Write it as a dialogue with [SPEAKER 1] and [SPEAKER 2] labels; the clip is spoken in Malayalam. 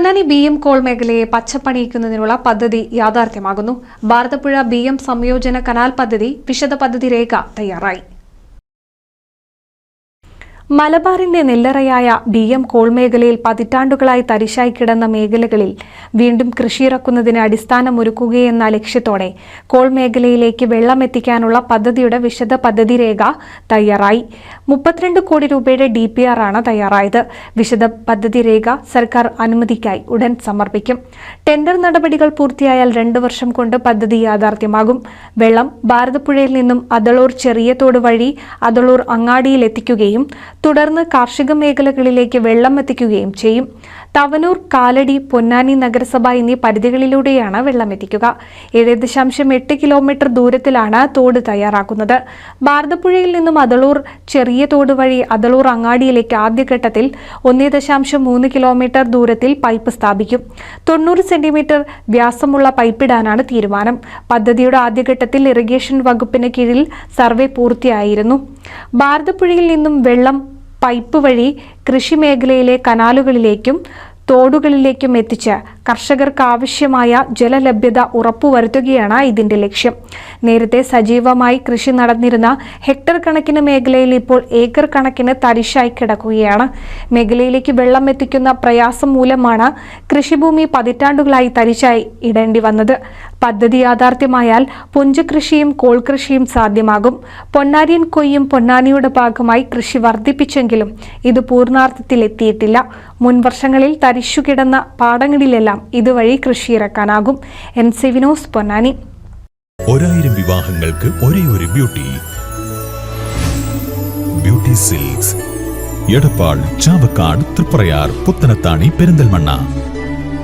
[SPEAKER 1] പൊന്നാനി ബി എം കോൾ മേഖലയെ പച്ചപ്പണിയിക്കുന്നതിനുള്ള പദ്ധതി യാഥാർത്ഥ്യമാകുന്നു. ഭാരതപ്പുഴ ബി എം സംയോജന കനാൽ പദ്ധതി വിശദ പദ്ധതി രേഖ തയ്യാറായി. മലബാറിന്റെ നെല്ലറയായ ബി എം കോൾ മേഖലയിൽ പതിറ്റാണ്ടുകളായി തരിശായി കിടന്ന മേഖലകളിൽ വീണ്ടും കൃഷിയിറക്കുന്നതിന് അടിസ്ഥാനമൊരുക്കുകയെന്ന ലക്ഷ്യത്തോടെ കോൾ മേഖലയിലേക്ക് വെള്ളം എത്തിക്കാനുള്ള പദ്ധതിയുടെ വിശദ പദ്ധതി രേഖ തയ്യാറായി. മുപ്പത്തിരണ്ട് കോടി രൂപയുടെ ഡി പി ആർ ആണ് തയ്യാറായത്. വിശദ പദ്ധതി രേഖ സർക്കാർ അനുമതിക്കായി ഉടൻ സമർപ്പിക്കും. ടെൻഡർ നടപടികൾ പൂർത്തിയായാൽ രണ്ടു വർഷം കൊണ്ട് പദ്ധതി യാഥാർത്ഥ്യമാകും. വെള്ളം ഭാരതപ്പുഴയിൽ നിന്നും അതളൂർ ചെറിയ തോട് വഴി അതളൂർ അങ്ങാടിയിൽ എത്തിക്കുകയും തുടർന്ന് കാർഷിക മേഖലകളിലേക്ക് വെള്ളം എത്തിക്കുകയും ചെയ്യും. തവനൂർ കാലടി പൊന്നാനി നഗരസഭ എന്നീ പരിധികളിലൂടെയാണ് വെള്ളം എത്തിക്കുക ഏഴ് ദശാംശം എട്ട് കിലോമീറ്റർ ദൂരത്തിലാണ് തോട് തയ്യാറാക്കുന്നത്. ഭാരതപ്പുഴയിൽ നിന്നും അതളൂർ ചെറിയ തോട് വഴി അതളൂർ അങ്ങാടിയിലേക്ക് ആദ്യഘട്ടത്തിൽ ഒന്നേ ദശാംശം മൂന്ന് കിലോമീറ്റർ ദൂരത്തിൽ പൈപ്പ് സ്ഥാപിക്കും. തൊണ്ണൂറ് സെന്റിമീറ്റർ വ്യാസമുള്ള പൈപ്പിടാനാണ് തീരുമാനം. പദ്ധതിയുടെ ആദ്യഘട്ടത്തിൽ ഇറിഗേഷൻ വകുപ്പിന് കീഴിൽ സർവേ പൂർത്തിയായിരുന്നു. ഭാരതപ്പുഴയിൽ നിന്നും വെള്ളം പൈപ്പ് വഴി കൃഷി മേഖലയിലെ കനാലുകളിലേക്കും തോടുകളിലേക്കും എത്തിച്ച് കർഷകർക്ക് ആവശ്യമായ ജലലഭ്യത ഉറപ്പുവരുത്തുകയാണ് ഇതിന്റെ ലക്ഷ്യം. നേരത്തെ സജീവമായി കൃഷി നടന്നിരുന്ന ഹെക്ടർ കണക്കിന് മേഖലയിൽ ഇപ്പോൾ ഏക്കർ കണക്കിന് തരിശായി കിടക്കുകയാണ്. മേഖലയിലേക്ക് വെള്ളം എത്തിക്കുന്ന പ്രയാസം മൂലമാണ് കൃഷിഭൂമി പതിറ്റാണ്ടുകളായി തരിശായി ഇടേണ്ടി വന്നത്. പദ്ധതി യാഥാർത്ഥ്യമായാൽ പുഞ്ചകൃഷിയും കോൾ കൃഷിയും സാധ്യമാകും. പൊന്നാരിയൻ കൊയ്യും പൊന്നാനിയുടെ ഭാഗമായി കൃഷി വർദ്ധിപ്പിച്ചെങ്കിലും ഇത് പൂർണാർത്ഥത്തിൽ എത്തിയിട്ടില്ല. തരിശു കിടന്ന തരിശുകിടന്ന പാടങ്ങളിലെല്ലാം ഇതുവഴി കൃഷി ഇറക്കാനാകും എൻ സി വിനോസ് പൊന്നാനി.
[SPEAKER 2] ഒരായിരം വിവാഹങ്ങൾക്ക് ഒരേ ഒരു Beauty. Beauty Silks. Edappal Chavakkad Triprayar Puthanathani Perinthalmanna.